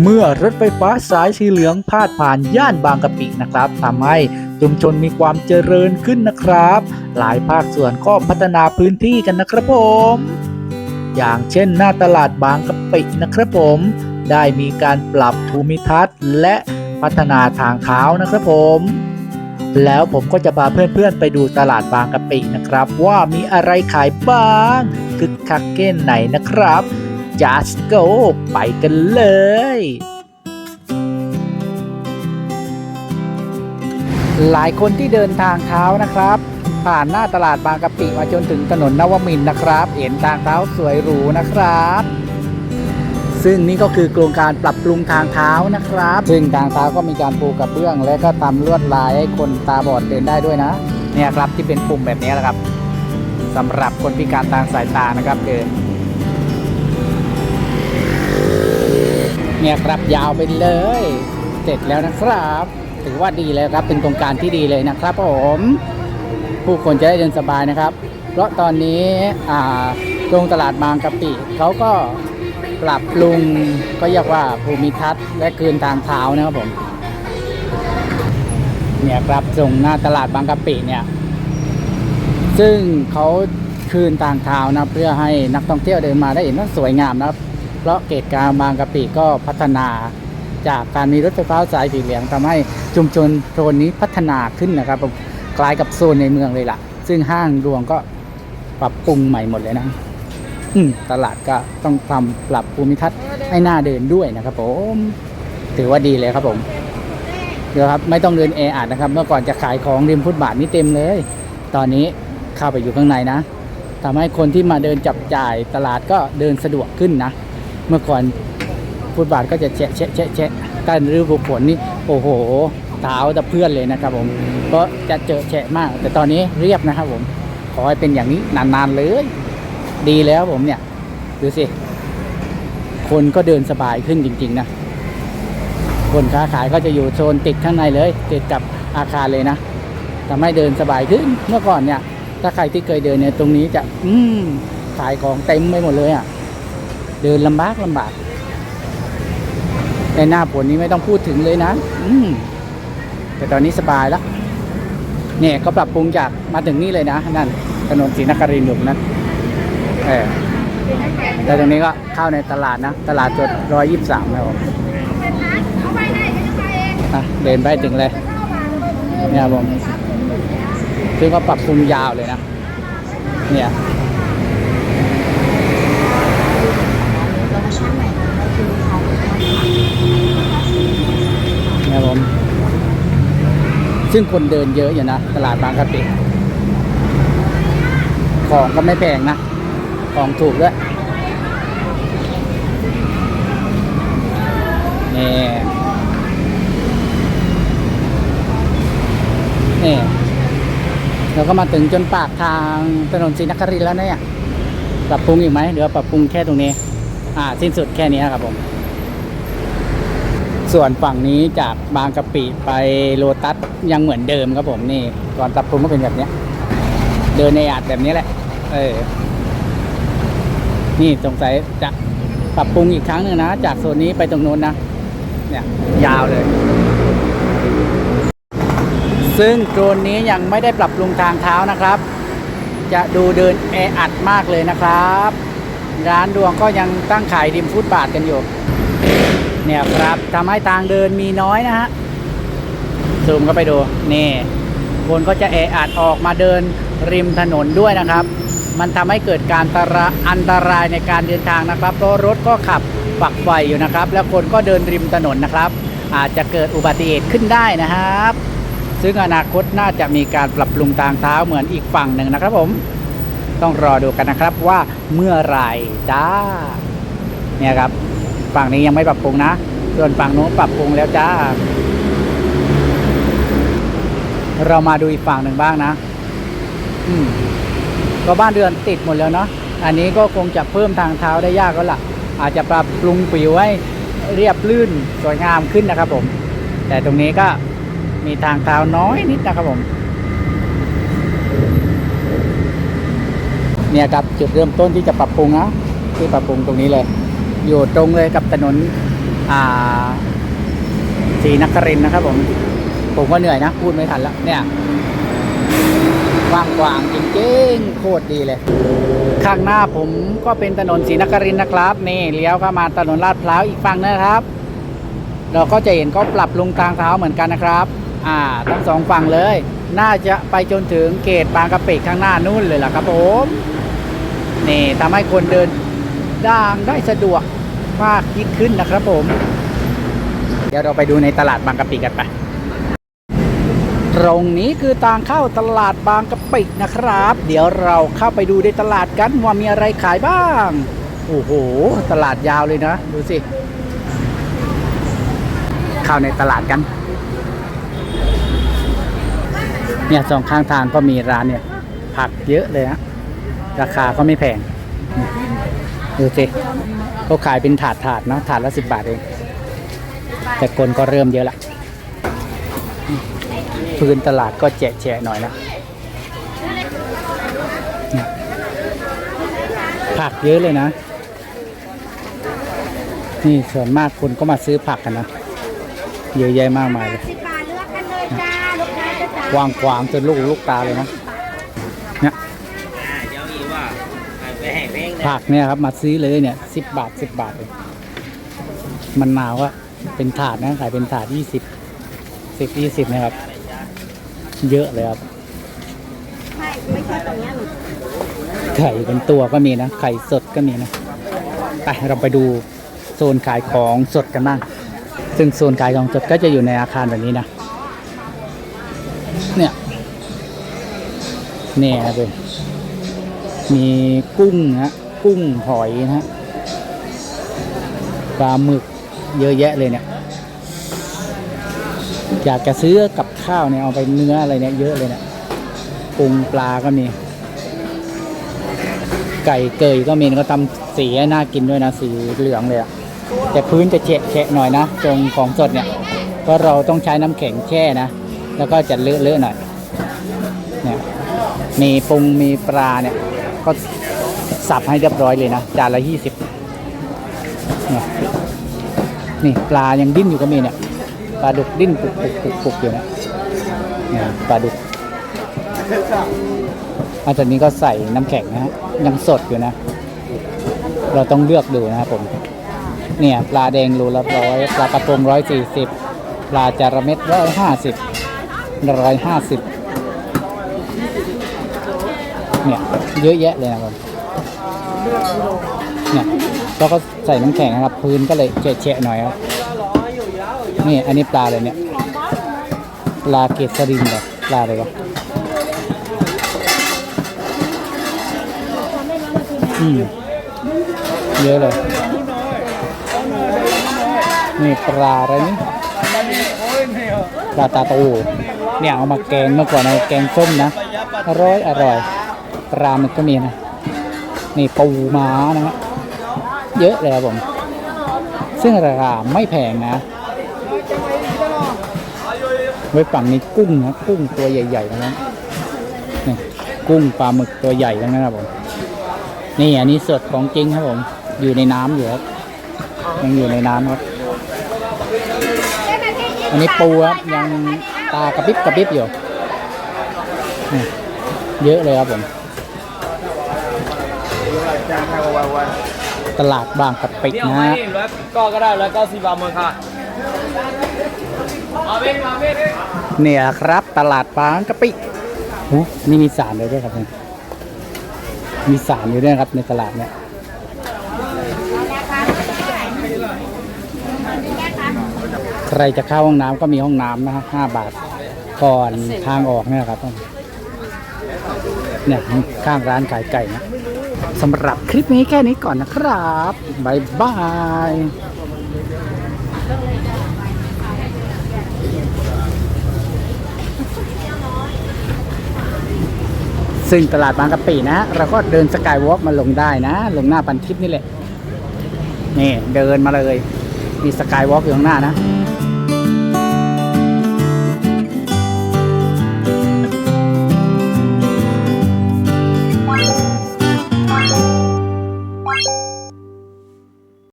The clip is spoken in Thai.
เมื่อรถไฟฟ้าสายสีเหลืองพาดผ่านย่านบางกะปินะครับทำให้ชุมชนมีความเจริญขึ้นนะครับ หลายภาคส่วนก็พัฒนาพื้นที่กันนะครับผม อย่างเช่นหน้าตลาดบางกะปินะครับผม ได้มีการปรับภูมิทัศน์ และพัฒนาทางเท้านะครับผมแล้วผมก็จะพาเพื่อนๆ ไปดูตลาดบางกะปินะครับ ว่ามีอะไรขายบ้างคึกคักเก้นไหนนะครับ just go ไปกันเลย หลายคนที่เดินทางเท้านะครับ ผ่านหน้าตลาดบางกะปิมาจนถึงถนนนวมินนะครับ เห็นทางเท้าสวยหรูนะครับ ซึ่งนี่ก็คือโครงการปรับปรุงทางเท้านะครับ ซึ่งทางเท้าก็มีการปูกระเบื้อง และก็ทำลวดลายให้คนตาบอดเดินได้ด้วยนะ เนี่ยครับที่เป็นปุ่มแบบนี้แหละครับสำหรับคนพิการทางสายตานะครับเดิน เนี่ยครับยาวไปเลย เสร็จแล้วนะครับ ถือว่าดีแล้วครับเป็นโครงการที่ดีเลยนะครับผมผู้คนจะได้เดินสบายนะครับ เพราะตอนนี้อ่าตรงตลาดบางกะปิเขาก็ปรับปรุงก็เรียกว่าภูมิทัศน์และคืนทางเท้านะครับผมเนี่ยครับตรงหน้าตลาดบางกะปิเนี่ย ซึ่งเขาคืนทางเท้านะเพื่อให้นักท่องเที่ยวเดินมาได้เห็นว่าสวยงามนะครับ เพราะเกตการบางกะปิก็พัฒนาจากการมีรถไฟฟ้าสายสีเหลืองทำให้ชุมชนโซนนี้พัฒนาขึ้นนะครับผมกลายกับโซนในเมืองเลยล่ะ ซึ่งห้างรวงก็ปรับปรุงใหม่หมดเลยนะ อืมตลาดก็ต้องทำปรับภูมิทัศน์ให้หน้าเดินด้วยนะครับผมถือว่าดีเลยครับผมเดี๋ยวครับไม่ต้องเดินแออัดนะครับ เมื่อก่อนจะขายของริมฟุตบาทนี่เต็มเลย ตอนนี้เข้าไปอยู่ข้างในนะทำให้คนที่มาเดินจับจ่ายตลาดก็เดินสะดวกขึ้นนะ เมื่อก่อนฟุตบาทก็จะแฉะแฉะแฉะแฉะการฤดูฝนนี่โอ้โหเท้าตะเพื่อนเลยนะครับผมเพราะจะเจอแฉะมาก แต่ตอนนี้เรียบนะครับผมขอให้เป็นอย่างนี้นานๆเลย ดีแล้วผมเนี่ยดูสิคนก็เดินสบายขึ้นจริง ๆ นะ คนค้าขายก็จะอยู่โซนติดข้างในเลย ติดกับอาคารเลยนะทำให้เดินสบายขึ้น เมื่อก่อนเนี่ย ถ้าใครที่เคยเดินเนี่ยตรงนี้จะ อืมขายของเต็มไปหมดเลยอะ เดินลำบากลำบากในหน้าฝนนี้ไม่ต้องพูดถึงเลยนะ อืมแต่ตอนนี้สบายแล้วเนี่ยก็ปรับปรุงจากมาถึงนี่เลยนะ นั่นถนนศรีนครินทร์อยู่นะเออแต่ตรงนี้ก็เข้าในตลาดนะ ตลาดสดร้อยยี่สิบสามนะครับผมเดินไปถึงเลยเนี่ยครับผมซึ่งก็ปรับปรุงยาวเลยนะ เนี่ย นะครับผมซึ่งคนเดินเยอะอยู่นะ ตลาดบางกะปิของก็ไม่แพงนะ ของถูกด้วยนี่นี่เราก็มาถึงจนปากทางถนนศรีนครินทร์แล้วเนี่ย ปรับปรุงอีกไหมเดี๋ยวปรับปรุงแค่ตรงนี้ อ่า สิ้นสุดแค่นี้ครับผม ส่วนฝั่งนี้จากบางกะปิไปโลตัสยังเหมือนเดิมครับผมนี่ก่อนปรับปรุงก็เป็นแบบนี้เดินในอาดแบบนี้แหละ เออ นี่สงสัยจะปรับปรุงอีกครั้งหนึ่งนะ จากโซนนี้ไปตรงโน้นนะ เนี่ย ยาวเลย ซึ่งโซนนี้ยังไม่ได้ปรับปรุงทางเท้านะครับ จะดูเดินแออัดมากเลยนะครับ ร้านดวงก็ยังตั้งขายริมฟุตบาทกันอยู่ เนี่ยครับทำให้ทางเดินมีน้อยนะฮะซูมเข้าไปดู นี่ คนก็จะแออัดออกมาเดินริมถนนด้วยนะครับ มันทำให้เกิดการตระอันตรายในการเดินทางนะครับเพราะรถก็ขับฝักไฟอยู่นะครับ แล้วคนก็เดินริมถนนนะครับ อาจจะเกิดอุบัติเหตุขึ้นได้นะครับ ซึ่งอนาคตน่าจะมีการปรับปรุงทางเท้าเหมือนอีกฝั่งหนึ่งนะครับผม ต้องรอดูกันนะครับว่าเมื่อไหร่จ้า เนี่ยครับ ฝั่งนี้ยังไม่ปรับปรุงนะ ส่วนฝั่งโน้นปรับปรุงแล้วจ้า เรามาดูอีกฝั่งหนึ่งบ้างนะ อืมก็บ้านเรือนติดหมดแล้วเนาะ อันนี้ก็คงจะเพิ่มทางเท้าได้ยากแล้วล่ะอาจจะปรับปรุงผิวให้เรียบลื่นสวยงามขึ้นนะครับผม แต่ตรงนี้ก็มีทางเท้าน้อยนิดนะครับผม เนี่ยครับจุดเริ่มต้นที่จะปรับปรุงนะที่ปรับปรุงตรงนี้เลย อยู่ตรงเลยกับถนนอ่าศรีนครินนะครับ ผม ผมก็เหนื่อยนะ พูดไม่ทันแล้วเนี่ยกว้างๆจริงๆโคตรดีเลย ข้างหน้าผมก็เป็นถนนศรีนครินทร์นะครับ นี่เลี้ยวเข้ามาถนนลาดพร้าวอีกฝั่งนะครับ เราก็จะเห็นก็ปรับลงทางเท้าเหมือนกันนะครับ อ่า ทั้งสองฝั่งเลย น่าจะไปจนถึงเกตบางกะปิข้างหน้านู่นเลยล่ะครับผมนี่ทำให้คนเดิน ดางได้สะดวกมากยิ่งขึ้นนะครับผม เดี๋ยวเราไปดูในตลาดบางกะปิกันไปตรงนี้คือทางเข้าตลาดบางกะปินะครับ เดี๋ยวเราเข้าไปดูในตลาดกันว่ามีอะไรขายบ้าง โอ้โห ตลาดยาวเลยนะ ดูสิ เข้าในตลาดกัน เนี่ยสองข้างทางก็มีร้านเนี่ย ผักเยอะเลยนะ ราคาก็ไม่แพง ดูสิเขาขายเป็นถาดถาดๆนะถาดละสิบบาทเอง แต่คนก็เริ่มเยอะละ พื้นตลาดก็แฉะแฉะหน่อยนะเนี่ยผักเยอะเลยนะ นี่ส่วนมากคนก็มาซื้อผักกันนะ เยอะแยะมากมายเลยสิบบาทเลือกกันเลยจ้าลูกค้าจะจ่ายกว้างกวางจนลูกหูลูกตาเลยนะ เนี่ย เดี๋ยวอีกว่าไปให้เพลงนะ ผักเนี่ยครับมาซื้อเลยเนี่ยสิบบาทสิบบาทเลยมันนาวอะเป็นถาดนะขายเป็นถาดยี่สิบสิบยี่สิบนะครับ เยอะเลยครับไม่ไม่ใช่ตรงเนี้ยหนูไข่เป็นตัวก็มีนะ ไข่สดก็มีนะไปเราไปดูโซนขายของสดกันบ้าง ซึ่งโซนขายของสดก็จะอยู่ในอาคารแบบนี้นะ เนี่ยเนี่ยเลยมีกุ้งนะ กุ้งหอยนะฮะปลาหมึกเยอะแยะเลยเนี่ยอยากจะซื้อกับข้าวเนี่ยเอาไปเนื้ออะไรเนี่ยเยอะเลยเนี่ยปรุงปลาก็มี ไก่เกยก็มีก็ทำสีน่ากินด้วยนะสีเหลืองเลยอะแต่พื้นจะเฉะเฉะหน่อยนะตรงของสดเนี่ยเพราะเราต้องใช้น้ำแข็งแช่นะ แล้วก็จะเลอะๆหน่อยเนี่ยมีปรุงมีปลาเนี่ยก็ สับให้เรียบร้อยเลยนะ จานละยี่สิบนี่ปลายังดิ้นอยู่ก็มีเนี่ย ปลาดุกดิ้นปุกปุกปุกปุกอยู่นะเนี่ยปลาดุกอันนี้ก็ใส่น้ำแข็งนะฮะยังสดอยู่นะ เราต้องเลือกดูนะครับผม เนี่ยปลาแดงโลละร้อยปลากระพงร้อยสี่สิบปลาจาระเม็ดร้อยห้าสิบร้อยห้าสิบเนี่ยเยอะแยะเลยนะครับ เนี่ยแล้วก็ใส่น้ำแข็งนะครับ พื้นก็เลยเฉะๆหน่อยครับนี่อันนี้ปลาเลยเนี่ยปลาเกสรินเหรอปลาอะไรวะอืมเยอะเลยนี่ปลาอะไรนี่ปลาตาโตเนี่ยเอามาแกงเมื่อก่อนเอาแกงส้มนะอร่อยอร่อยปลามึกก็มีนะ นี่ปูม้านะฮะเยอะเลยครับผม ซึ่งราคาไม่แพงนะไว้ฝั่งนี้กุ้งนะกุ้งตัวใหญ่ๆทั้งนั้นนี่กุ้งปลาหมึกตัวใหญ่ทั้งนั้นครับผมนี่อันนี้สดของจริงครับผม อยู่ในน้ำอยู่ครับยังอยู่ในน้ำครับ อันนี้ปูครับยังตากระพริบกระพริบอยู่เยอะเลยครับผม ตลาดบางกะปินะฮะร้อยก็ก็ได้ร้อยเก้าสิบบาทหมดค่ะเอนกันเนี่ยครับตลาดบางกะปิโอ้นี่มีสารเลยด้วยครับเนี่ยมีสารอยู่ด้วยครับในตลาดเนี่ยใครจะเข้าห้องน้ำก็มีห้องน้ำนะฮะห้าบาทก่อนทางออกเนี่ยครับเนี่ยข้างร้านขายไก่นะ สำหรับคลิปนี้แค่นี้ก่อนนะครับบายบายซึ่งตลาดบางกะปินะ เราก็เดินสกายวอล์กมาลงได้นะ ลงหน้าปันทิพย์นี่แหละ นี่เดินมาเลย มีสกายวอล์กอยู่ข้างหน้านะ